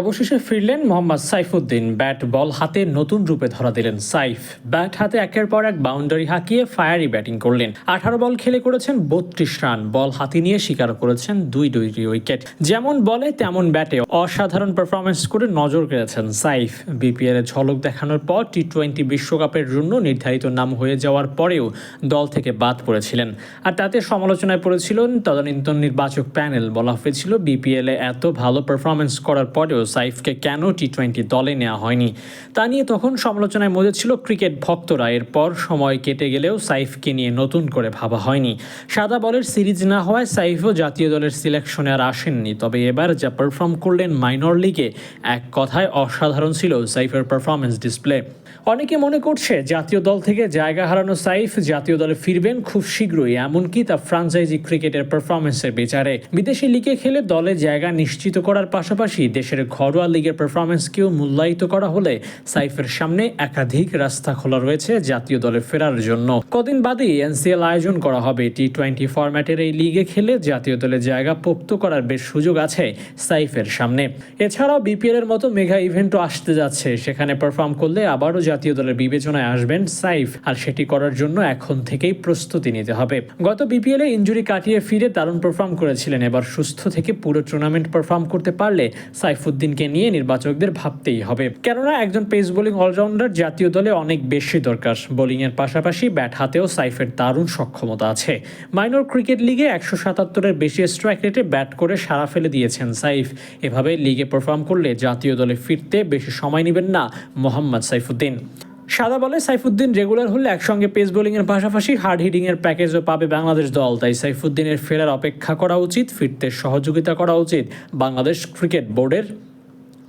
অবশেষে ফিরলেন Mohammad Saifuddin. Bat ball হাতে নতুন রূপে ধরা দিলেন সাইফ। ব্যাট হাতে একের পর এক বাউন্ডারি হাঁকিয়ে ফায়ারি ব্যাটিং করলেন। আঠারো বল খেলে করেছেন বত্রিশ রান। বল হাতে নিয়ে শিকার করেছেন দুই দুইটি উইকেট। যেমন বলে, তেমন ব্যাটে অসাধারণ পারফরমেন্স করে নজর কেড়েছেন সাইফ। বিপিএল এ ঝলক দেখানোর পর টি টোয়েন্টি বিশ্বকাপের জন্য নির্ধারিত নাম হয়ে যাওয়ার পরেও দল থেকে বাদ পড়েছিলেন। আর তাতে সমালোচনায় পড়েছিলেন তদানীন্তন নির্বাচক প্যানেল। বলা হয়েছিল বিপিএল এত ভালো পারফরমেন্স করার পরেও সাইফকে কেন টি টোয়েন্টি দলে নেওয়া হয়নি? তা নিয়ে তখন সমালোচনায় মজেছিল ক্রিকেট ভক্তরা। এরপর সময় কেটে গেলেও সাইফকে নিয়ে নতুন করে ভাবা হয়নি। সাদা বলের সিরিজ না হওয়ায় সাইফও জাতীয় দলের সিলেকশনে আর আসেননি। তবে এবার যা পারফর্ম করলেন মাইনর লিগে এক কথায় অসাধারণ ছিল সাইফের পারফরমেন্স ডিসপ্লে অনেকে মনে করছে জাতীয় দল থেকে জায়গা হারানো সাইফ জাতীয় দলে ফিরবেন খুব শীঘ্রই, এমনকি তা ফ্রাঞ্চাইজি ক্রিকেটের পারফরমেন্সের বিচারে। বিদেশি লিগে খেলে দলে জায়গা নিশ্চিত করার পাশাপাশি দেশের ঘরোয়া লিগের পারফরমেন্সকেও মূল্যায়িত করা হলে সাইফের সামনে একাধিক রাস্তা খোলা রয়েছে জাতীয় দলে ফেরার জন্য। কদিন বাদেই এনসিএল আয়োজন করা হবে। টি টোয়েন্টি ফরম্যাটের এই লিগে খেলে জাতীয় দলে জায়গা পোক্ত করার বেশ সুযোগ আছে সাইফের সামনে। এছাড়াও বিপিএল এর মতো মেগা ইভেন্টও আসতে যাচ্ছে। সেখানে পারফর্ম করলে আবারও জাতীয় দলের বিবেচনায় আসবেন সাইফ। আর সেটি করার জন্য এখন থেকেই প্রস্তুতি নিতে হবে। গত বিপিএল এ ইঞ্জুরি কাটিয়ে ফিরে দারুণ পারফর্ম করেছিলেন। এবার সুস্থ থেকে পুরো টুর্নামেন্ট পারফর্ম করতে পারলে সাইফুদ্দিনকে নিয়ে নির্বাচকদের ভাবতেই হবে। কেননা একজন পেস বোলিং অলরাউন্ডার জাতীয় দলে অনেক বেশি দরকার। বোলিংয়ের পাশাপাশি ব্যাট হাতেও সাইফের দারুণ সক্ষমতা আছে। মাইনর ক্রিকেট লিগে একশো সাতাত্তরের বেশি স্ট্রাইক রেটে ব্যাট করে সারা ফেলে দিয়েছেন সাইফ। এভাবে লিগে পারফর্ম করলে জাতীয় দলে ফিরতে বেশি সময় নেবেন না মোহাম্মদ সাইফুদ্দিন। সাদা বলে সাইফুদ্দিন রেগুলার হলে একসঙ্গে পেস বোলিংয়ের পাশাপাশি হার্ড হিটিংয়ের প্যাকেজও পাবে বাংলাদেশ দল। তাই সাইফুদ্দিনের ফেরার অপেক্ষা করা উচিত, ফিরতে সহযোগিতা করা উচিত বাংলাদেশ ক্রিকেট বোর্ডের